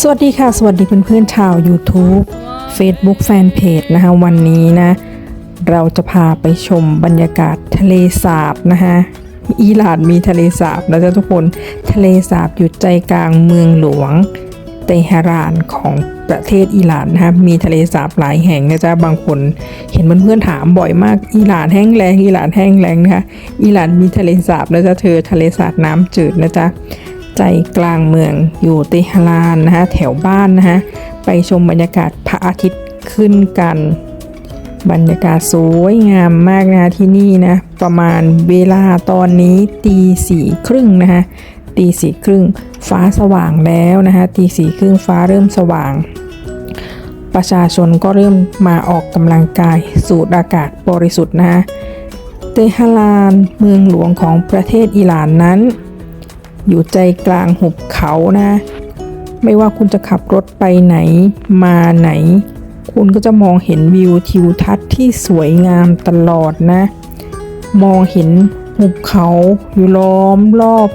สวัสดีค่ะ สวัสดีเพื่อนๆชาว YouTube Facebook Fanpage นะคะวันนี้นะ เราจะพาไปชมบรรยากาศทะเลสาบนะคะอิหร่านมีทะเลสาบนะจ๊ะทุกคนทะเลสาบอยู่ใจกลางเมืองหลวงเตหะรานของประเทศอิหร่านนะคะมีทะเลสาบหลายแห่งนะจ๊ะบางคน เห็นเพื่อนๆถามบ่อยมากอิหร่านแห้งแรงอิหร่านแห้งแรงนะคะอิหร่านมีทะเลสาบนะจ๊ะเธอทะเลสาบน้ำจืดนะจ๊ะ ใจกลางเมืองอยู่เตหะรานนะคะแถวบ้านนะคะไปชมบรรยากาศพระอาทิตย์ขึ้นกัน บรรยากาศสวยงามมากนะะที่นี่นะประมาณเวลาตอนนี้ตีสี่ครึ่งนะคะตีสี่ครึ่งฟ้าสว่างแล้วนะคะตีสี่ครึ่งฟ้าเริ่มสว่าง ประชาชนก็เริ่มมาออกกำลังกายสูดอากาศบริสุทธิ์นะคะเตหะรานเมืองหลวงของประเทศอิหร่านนั้น อยู่ใจกลางหุบเขานะ ไม่ว่าคุณจะขับรถไปไหนมาไหน คุณก็จะมองเห็นวิวทิวทัศน์ที่สวยงามตลอดนะ มองเห็นหุบเขาอยู่ล้อมรอบ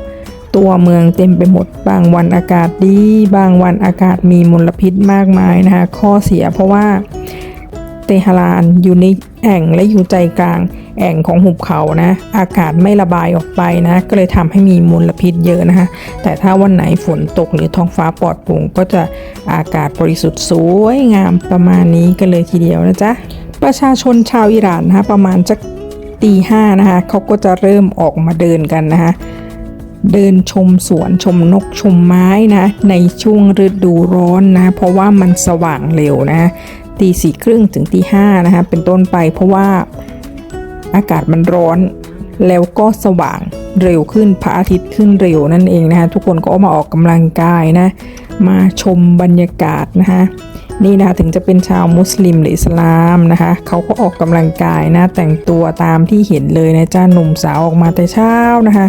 ตัวเมืองเต็มไปหมด บางวันอากาศดี บางวันอากาศมีมลพิษมากมายนะคะ ข้อเสียเพราะว่าเตหะรานอยู่ในแอ่งและอยู่ใจกลาง แอ่งของหุบเขานะ อากาศไม่ระบายออกไปนะ ก็เลยทำให้มีมลพิษเยอะนะคะ แต่ถ้าวันไหนฝนตกหรือท้องฟ้าปลอดโปร่งก็จะอากาศบริสุทธิ์สวยงามประมาณนี้กันเลยทีเดียวนะจ๊ะ ประชาชนชาวอิหร่านนะคะประมาณจักตีห้านะคะเขาก็จะเริ่มออกมาเดินกันนะคะเดินชมสวนชมนกชมไม้นะในช่วงฤดูร้อนนะ เพราะว่ามันสว่างเร็วนะตีสี่ครึ่งถึงตีห้านะคะเป็นต้นไปเพราะว่า อากาศมันร้อน แล้วก็สว่างเร็วขึ้นพระอาทิตย์ขึ้นเร็วนั่นเองนะคะทุกคนก็มาออกกำลังกายนะ มาชมบรรยากาศนะคะนี่นะคะถึงจะเป็นชาวมุสลิมหรืออิสลามนะคะเขาก็ออกกำลังกายนะแต่งตัวตามที่เห็นเลยนะจ้าหนุ่มสาวออกมาแต่เช้านะคะ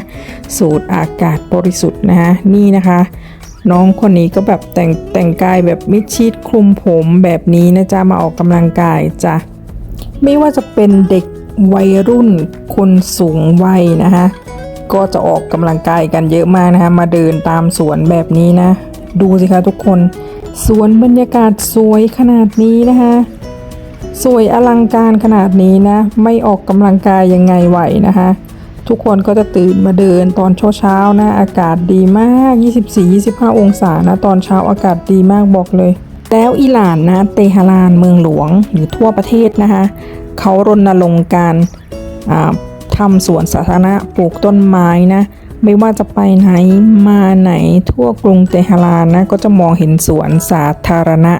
สูดอากาศบริสุทธิ์นะคะนี่นะคะ น้องคนนี้ก็แบบแต่งแต่งกายแบบมิดชิดคลุมผมแบบนี้นะจ๊ะมาออกกำลังกายจ้ะไม่ว่าจะเป็นเด็ก วัยรุ่นคนสูงวัยนะคะก็จะออกกำลังกายกันเยอะมากนะคะมาเดินตามสวนแบบนี้นะ ดูสิคะทุกคนสวนบรรยากาศสวยขนาดนี้นะคะสวยอลังการขนาดนี้นะ ไม่ออกกำลังกายยังไงไหวนะคะทุกคนก็จะตื่นมาเดินตอนเช้าๆนะ อากาศดีมาก 24-25 องศานะ ตอนเช้าอากาศดีมากบอกเลย แล้วอิหร่านนะเตหะรานเมืองหลวงหรือทั่วประเทศนะคะ เขารณรงค์การทำสวนสาธารณะปลูกต้นไม้นะไม่ว่าจะไปไหนมาไหนทั่วกรุงเตหะรานนะก็จะมองเห็นสวนสาธารณะ